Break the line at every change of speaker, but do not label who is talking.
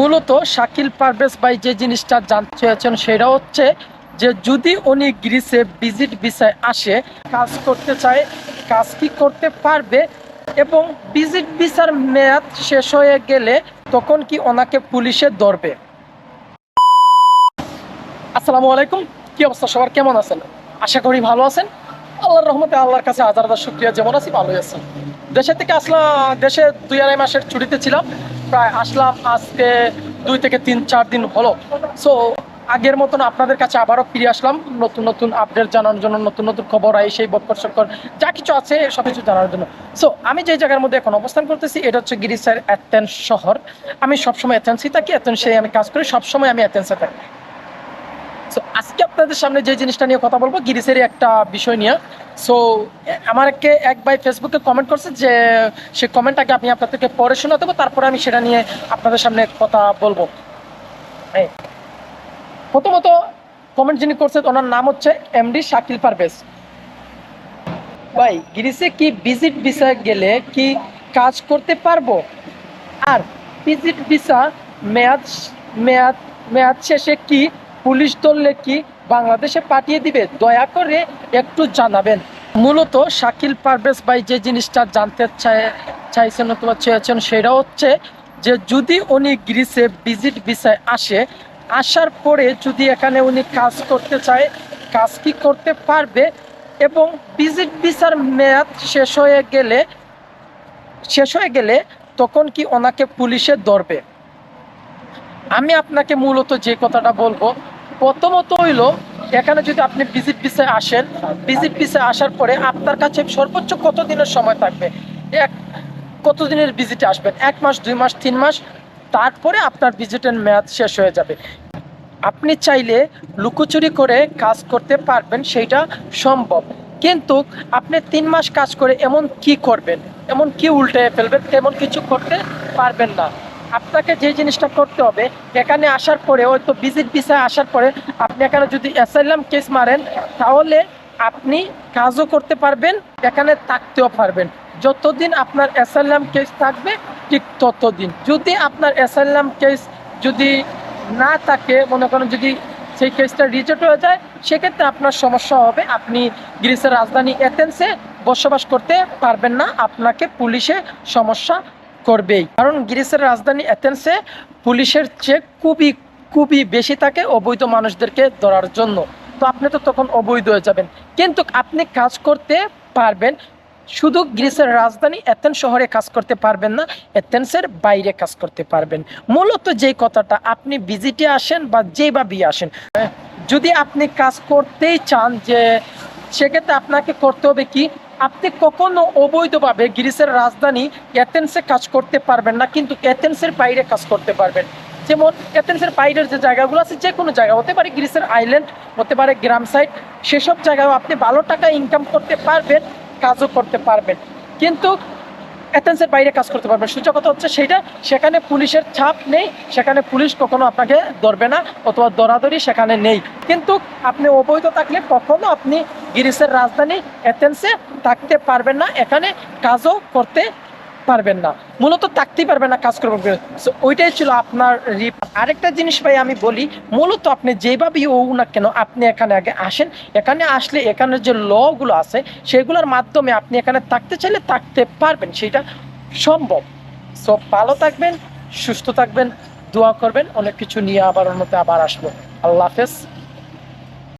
মূলত শাকিল পারভেজ ভাই যে জিনিসটা জানতে চেয়েছেন সেটা হচ্ছে যে যদি উনি গ্রিসে ভিজিট ভিসায় আসে, কাজ করতে চায়, কাজ কি করতে পারবে এবং ভিজিট ভিসার মেয়াদ শেষ হয়ে গেলে তখন কি ওনাকে পুলিশে ধরবে? আসসালামু আলাইকুম। কি অবস্থা সবার? কেমন আছেন? আশা করি ভালো আছেন। আল্লাহর রহমতে আল্লাহর কাছে হাজার হাজার শুক্রিয়া। যেমন আছি, ভালোই আছেন দেশের থেকে আসলাম, দেশে দুই আড়াই মাসের ছুটিতে ছিলাম। প্রায় আসলাম, আজকে দুই থেকে তিন, চার দিন হলো। সো আগের মতন আপনাদের কাছে আবারও ফিরে আসলাম। নতুন নতুন আপডেট জানানোর জন্য, নতুন নতুন খবর আই সেই বক্কর সক্কর, যা কিছু আছে, সব কিছু জানার জন্য। সো আমি যে জায়গার মধ্যে এখন অবস্থান করতেছি, এটা হচ্ছে গিরিসার অ্যাথেন্স শহর। আমি সবসময় অ্যাথেন্সই থাকি অ্যাথেন্সে আমি কাজ করি, সবসময় আমি অ্যাথেন্সে থাকি। সো আজকে আপনাদের সামনে যে জিনিসটা নিয়ে কথা বলব গিরিসেরই একটা বিষয় নিয়ে। সো আমাকে এক ভাই ফেসবুকে কমেন্ট করছে যে, সে কমেন্টটাকে আমি আপনাদেরকে পরে শোনা দেবো তারপরে আমি সেটা নিয়ে আপনাদের সামনে কথা বলব। প্রথমত কমেন্ট যিনি করছে, ওনার নাম হচ্ছে এমডি শাকিল পারভেজ। ভাই, গিরিসে কি ভিজিট ভিসা গেলে কি কাজ করতে পারব? আর ভিজিট ভিসা মেয়াদ মেয়াদ মেয়াদ শেষে কি পুলিশ ধরলে কি বাংলাদেশে পাঠিয়ে দিবে, দয়া করে একটু জানাবেন। মূলত শাকিল পারভেজ ভাই যে জিনিসটা জানতে চাইছেন অথবা চেয়েছেন সেটা হচ্ছে যে যদি উনি গ্রিসে ভিজিট ভিসায় আসে, আসার পরে যদি এখানে উনি কাজ করতে চায়, কাজ কি করতে পারবে? এবং ভিজিট ভিসার মেয়াদ শেষ হয়ে গেলে, শেষ হয়ে গেলে তখন কি ওনাকে পুলিশে ধরবে? আমি আপনাকে মূলত যে কথাটা বলব প্রথমত হইল, এখানে যদি আপনি ভিজিট ভিসায় আসেন ভিজিট ভিসায় আসার পরে আপনার কাছে সর্বোচ্চ কত দিনের সময় থাকবে? এক, কত দিনের ভিজিটে আসবেন? এক মাস, দুই মাস, তিন মাস? তারপরে আপনার ভিজিটের মেয়াদ শেষ হয়ে যাবে। আপনি চাইলে লুকোচুরি করে কাজ করতে পারবেন, সেইটা সম্ভব। কিন্তু আপনি তিন মাস কাজ করে এমন কি করবেন? এমন কি উল্টে ফেলবেন? তেমন কিছু করতে পারবেন না। আপনাকে যে জিনিসটা করতে হবে, এখানে আসার পরে, ওই তো ভিজিট ভিসায় আসার পরে, আপনি এখানে যদি অ্যাসাইলাম কেস মারেন, তাহলে আপনি কাজও করতে পারবেন, এখানে থাকতেও পারবেন। যতদিন আপনার অ্যাসাইলাম কেস থাকবে, ঠিক ততদিন। যদি আপনার অ্যাসাইলাম কেস যদি না থাকে, মনে করেন যদি সেই কেসটা রিজেক্ট হয়ে যায়, সেক্ষেত্রে আপনার সমস্যা হবে। আপনি গ্রিসের রাজধানী এথেন্সে বসবাস করতে পারবেন না। আপনাকে পুলিশে সমস্যা করবেই। কারণ গ্রিসের রাজধানী এথেন্সে পুলিশের চেয়ে খুবই খুবই বেশি থাকে অবৈধ মানুষদেরকে ধরার জন্য। তো আপনি তো তখন অবৈধ হয়ে যাবেন। কিন্তু আপনি কাজ করতে পারবেন। শুধু গ্রিসের রাজধানী এথেন্স শহরে কাজ করতে পারবেন না এথেন্সের বাইরে কাজ করতে পারবেন। মূলত যেই কথাটা, আপনি ভিজিটে আসেন বা যেভাবেই আসেন। যদি আপনি কাজ করতেই চান যে, সেক্ষেত্রে আপনাকে করতে হবে কি? আপনি কখনো অবৈধভাবে গ্রিসের রাজধানী এথেন্সে কাজ করতে পারবেন না, কিন্তু এথেন্সের বাইরে কাজ করতে পারবেন। যেমন এথেন্সের বাইরের যে জায়গাগুলো আছে যে কোনো জায়গা, হতে পারে গ্রিসের আইল্যান্ড, হতে পারে গ্রাম সাইড, সেসব জায়গায় আপনি ভালো টাকা ইনকাম করতে পারবেন, কাজও করতে পারবেন। কিন্তু এথেন্সের বাইরে কাজ করতে পারবেন। সূচক কথা হচ্ছে সেইটা সেখানে পুলিশের ছাপ নেই, সেখানে পুলিশ কখনো আপনাকে ধরবে না, অথবা দরাদরি সেখানে নেই। কিন্তু আপনি অবৈধ থাকলে কখনো আপনি গ্রিসের রাজধানী এথেন্সে থাকতে পারবেন না এখানে কাজও করতে পারবেন না। মূলত থাকতেই পারবেন না কাজ করবেন। So, ওইটাই ছিল আপনার রিপ আরেকটা জিনিস ভাই আমি বলি মূলত আপনি যেভাবেই হোক না কেন আপনি এখানে আগে আসেন। এখানে আসলে এখানে যে লগুলো আছে সেগুলোর মাধ্যমে আপনি এখানে থাকতে চাইলে থাকতে পারবেন সেটা সম্ভব। সো ভালো থাকবেন সুস্থ থাকবেন দোয়া করবেন। অনেক কিছু নিয়ে আবার অন্যতে আবার আসব। আল্লাহ হাফেজ।